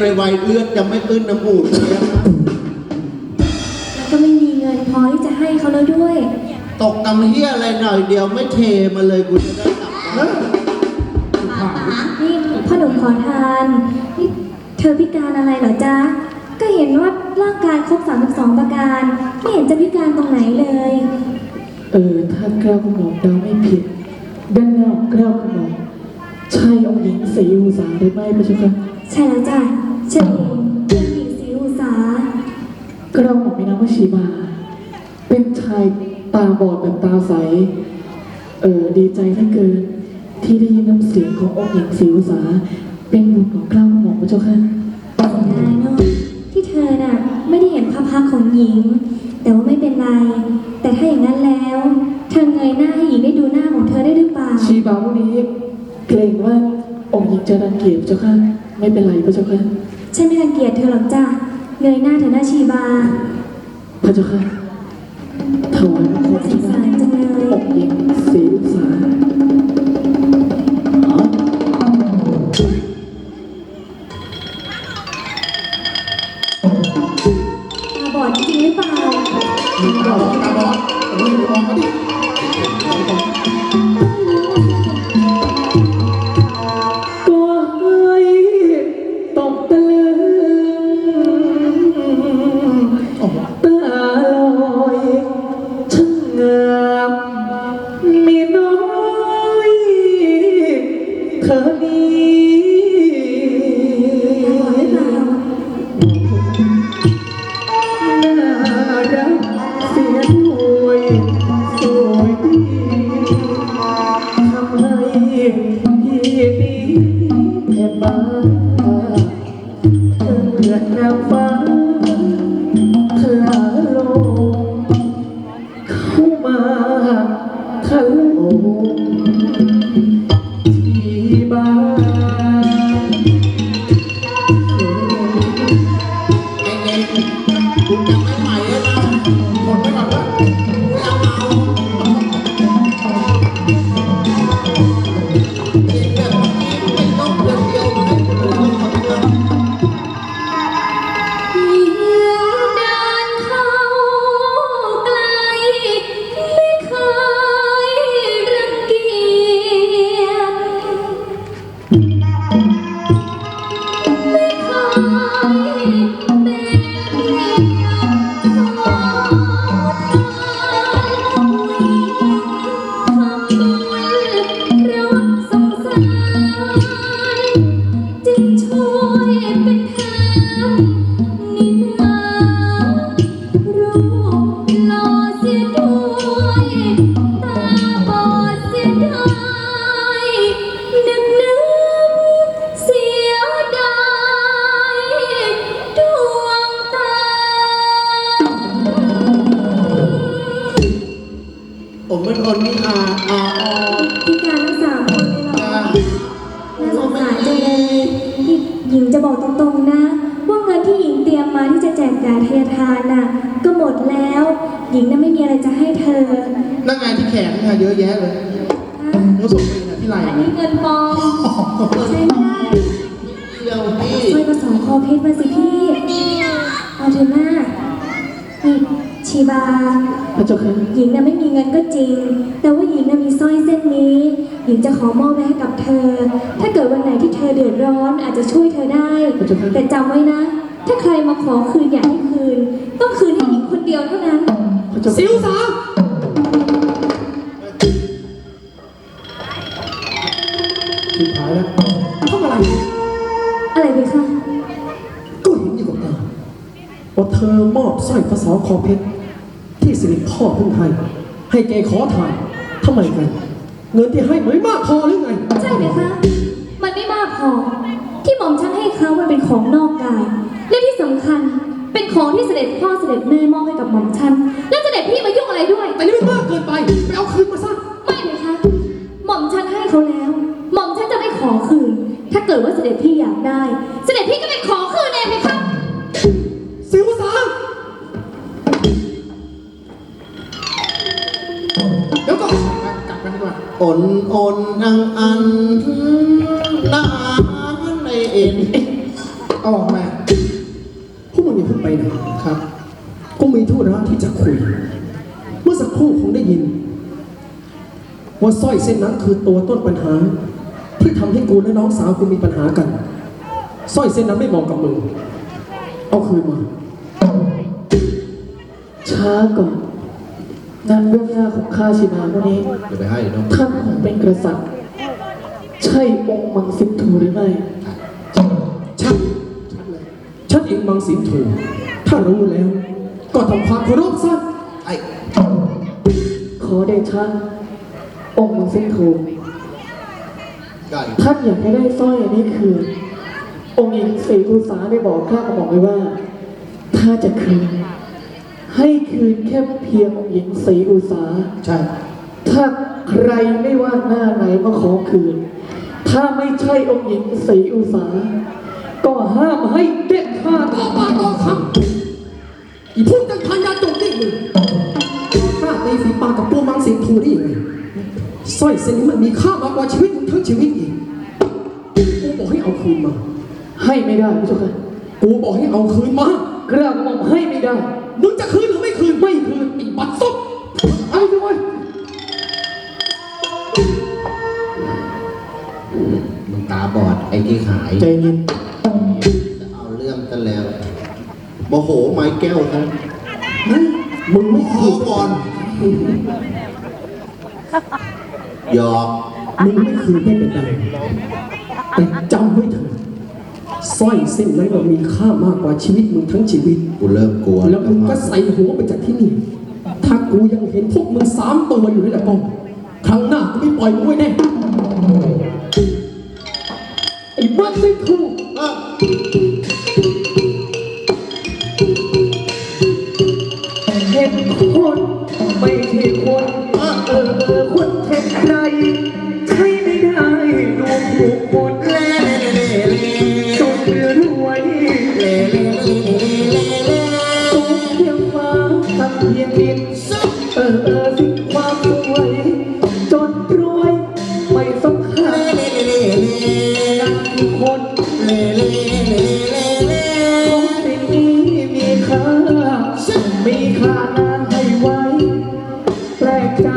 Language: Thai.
ในวัยเลือดจะไม่ขึ้นน้ำมูกเลยนะแล้วก็ไม่มีเงินพอที่จะให้เขาแล้วด้วย ตกกำเฮียอะไรหน่อยเดียวไม่เทมาเลยกูจะได้กลับบ้านนี่พ่อหนุ่มขอทานนี่เธอพิการอะไรเหรอจ๊ะ ก็เห็นว่าร่างกายครบ 32 ประการ ไม่เห็นจะพิการตรงไหนเลย เออถ้าเกล้ากระหม่อมเดาไม่ผิด ด้านนอกเกล้ากระหม่อม ใช่องค์หญิงศรีอุษาหรือไม่พระเจ้าค่ะใช่แล้วจ้ะเชญเองหญิงศรีอุษากล้ากระหม่อมมีนามว่าชีมา เป็นชายตาบอดแบบตาใส เออดีใจเหลือเกิน ที่ได้ยินน้ำเสียงขององค์หญิงศรีอุษา เป็นบุญของเกล้าหม่อมพระเจ้าค่ะเสียดายเนาะที่เธอน่ะไม่ได้เห็นพระพักของหญิง แต่ว่าไม่เป็นไร แต่ถ้าอย่างนั้นแล้วเธอเงยหน้าให้หญิงได้ดูหน้าของเธอได้หรือเปล่า ชีบาวันนี้ เกรงว่าองค์หญิงจะรังเกียจพระเจ้าค่ะ ไม่เป็นไรพระเจ้าค่ะ ฉันไม่รังเกียจเธอหรอกจ้ะเงยหน้าเธอหน้าชีบาพระเจ้าค่ะถวายพระพรสงสารจังเลย องค์หญิงศรีอุษาตาบอดจริงหรือเปล่ามึงบอกตาบอดโอ้ยมองมาดิ แตรงๆนะ ว่าเงินที่หญิงเตรียมมาที่จะแจกจ่ายทายทานน่ะก็หมดแล้ว หญิงน่ะไม่มีอะไรจะให้เธอ นั่งไงที่แขนค่ะเยอะแยะเลยอะรู้สึกเป็นที่ไหล่อันนี้เงินปลอมใช่ไม่ได้เดียวพี่ช่วยมาสองคอเพชรมาสิพี่เอาเถอะหน้านี่ชีบาพระเจ้าค่ะหญิงน่ะไม่มีเงินก็จริง แต่ว่าหญิงน่ะมีสร้อยเส้นนี้ หญิงจะขอมอบไว้ให้กับเธอ ถ้าเกิดวันไหนที่เธอเดือดร้อนอาจจะช่วยเธอได้ แต่จำไว้นะ ถ้าใครมาขอคืนอย่าให้คืน ต้องคืนให้หญิงคนเดียวเท่านั้นพระเจ้าซิวสาวสุดท้ายแล้วทำอะไรอะไรไปคะก็เห็นอยู่กับตาว่าเธอมอบสร้อยพระสอคอเพชรที่สิริพ่อเพิ่งให้ให้แกขอทานทำไมกันเงินที่ให้ไม่มากพอหรือไง ใช่ไหมคะมัน ไม่มากพอ ที่หม่อมฉันให้เขามันเป็นของนอกกาย และที่สำคัญเป็นของที่เสด็จพ่อเสด็จแม่มอบให้กับหม่อมฉัน แล้วเสด็จพี่มายุ่งอะไรด้วยแต่นี่มันมากเกินไปไปเอาคืนมาซะไม่เลยคะหม่อมฉันให้เขาแล้ว หม่อมฉันจะไม่ขอคืน ถ้าเกิดว่าเสด็จพี่อยากได้ เสด็จพี่ก็ไปขอคืนเองไหมคะสิวสาวเดี๋ยวก่อนกลับกันดีกว่าอ่อนอ่อนอังอัน นาในเอ็นก็บอกแม่พวกมึงอย่าเพิ่งไปไหนครับกูมีธุระที่จะคุย เมื่อสักครู่คงได้ยิน ว่าสร้อยเส้นนั้นคือตัวต้นปัญหา ที่ทำให้กูและน้องสาวกูมีปัญหากันสร้อยเส้นนั้นไม่เหมาะกับมึงเอาคืนมาช้าก่อนงานเรื่องหน้าของข้าชินาวันนี้เดี๋ยวไปให้น้องท่านคงเป็นกษัตริย์ ใช่องค์มังสิทธุหรือไม่ชัดชัดเองบางสินถูกถ้ารู้แล้ว ก็ทำความเคารพซะไอ้ขอเดชะองค์มังสิทธุไก่ท่านอยากให้ได้สร้อยอันนี้คืนองค์หญิงศรีอุษาได้บอกข้ากระบอกไว้ว่า ถ้าจะคืน ให้คืนแค่เพียงองค์หญิงศรีอุษาใช่ถ้าใครไม่ว่าหน้าไหนมาขอคืน ถ้าไม่ใช่องค์หญิงศรีอุษา ก็ห้ามให้เด็ดขาดต่อปากต่อคำอีพวกจังพันยาจงนี่มึงกล้าตีฝีปากกับปูมังสินทูได้ยังไงสร้อยเส้นนี้มันมีค่ามากกว่าชีวิตมึงทั้งชีวิตอีกกูบอกให้เอาคืนมา ให้ไม่ได้พี่เจ้าค่ะกูบอกให้เอาคืนมา กระหม่อมให้ไม่ได้ มึงจะคืนหรือไม่คืน ไม่คืนไอ้บัตรซบ อดไอ้ที่ขายใจเย็นจะเอาเรื่องกันแล้วโมโหไม้แก้วครับมึงไม่พคือนก่อนหยอกมึงไม่คืนไม่เป็นไรแต่จำไว้เถอะสร้อยเส้นนั้นมันมีค่ามากกว่าชีวิตมึงทั้งชีวิต กูเริ่มกลัวแล้วมึงก็ใส่หัวไปจากที่นี่ ถ้ากูยังเห็นพวกมึงสามตัวอยู่นี่แหละก็ครั้งหน้ากูไม่ปล่อยมึงไว้แน่ ไม่ถูกเออเห็นคนไม่ใช่คนเออเออคนเห็นใครใช่ไม่ได้ดวงถูกคนเล่เล่เล่เล่สุดรวยเล่เล่เล่เล่เล่สูงเพียงฟ้าต่ำเพียงดินเออเออสิ่งความ ไว้ แปลกใจ